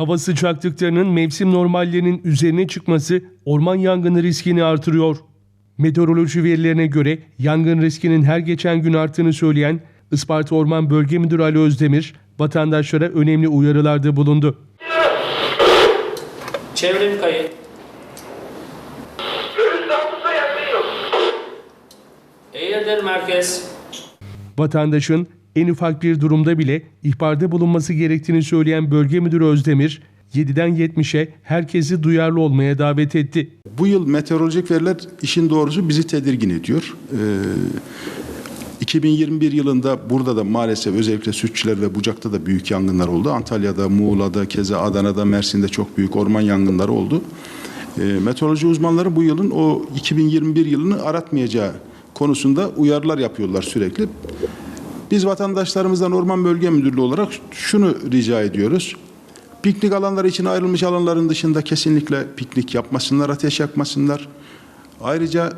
Hava sıcaklıklarının mevsim normallerinin üzerine çıkması orman yangını riskini artırıyor. Meteoroloji verilerine göre yangın riskinin her geçen gün arttığını söyleyen Isparta Orman Bölge Müdürü Ali Özdemir, vatandaşlara önemli uyarılarda bulundu. Çevrim kayıt. Eğirdir merkez. Vatandaşın en ufak bir durumda bile ihbarda bulunması gerektiğini söyleyen Bölge Müdürü Özdemir, 7'den 70'e herkesi duyarlı olmaya davet etti. Bu yıl meteorolojik veriler işin doğrusu bizi tedirgin ediyor. Ee, 2021 yılında burada da maalesef özellikle Sütçüler ve Bucak'ta da büyük yangınlar oldu. Antalya'da, Muğla'da, keza Adana'da, Mersin'de çok büyük orman yangınları oldu. Ee, meteoroloji uzmanları bu yılın o 2021 yılını aratmayacağı konusunda uyarılar yapıyorlar sürekli. Biz vatandaşlarımızdan Orman Bölge Müdürlüğü olarak şunu rica ediyoruz. Piknik alanları için ayrılmış alanların dışında kesinlikle piknik yapmasınlar, ateş yakmasınlar. Ayrıca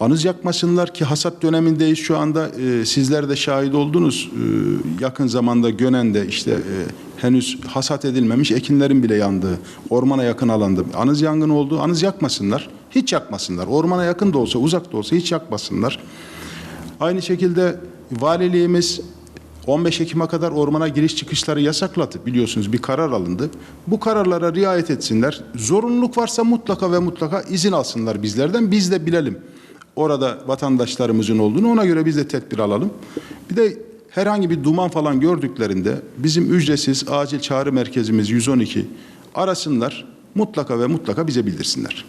anız yakmasınlar ki hasat dönemindeyiz şu anda. Ee, sizler de şahit oldunuz. Ee, yakın zamanda Gönen'de işte e, henüz hasat edilmemiş ekinlerin bile yandığı ormana yakın alanda anız yangını oldu. Anız yakmasınlar. Hiç yakmasınlar. Ormana yakın da olsa uzak da olsa hiç yakmasınlar. Aynı şekilde valiliğimiz 15 Ekim'e kadar ormana giriş çıkışları yasakladı. Biliyorsunuz bir karar alındı. Bu kararlara riayet etsinler. Zorunluluk varsa mutlaka ve mutlaka izin alsınlar bizlerden. Biz de bilelim orada vatandaşlarımızın olduğunu. Ona göre biz de tedbir alalım. Bir de herhangi bir duman falan gördüklerinde bizim ücretsiz acil çağrı merkezimiz 112 arasınlar. Mutlaka ve mutlaka bize bildirsinler.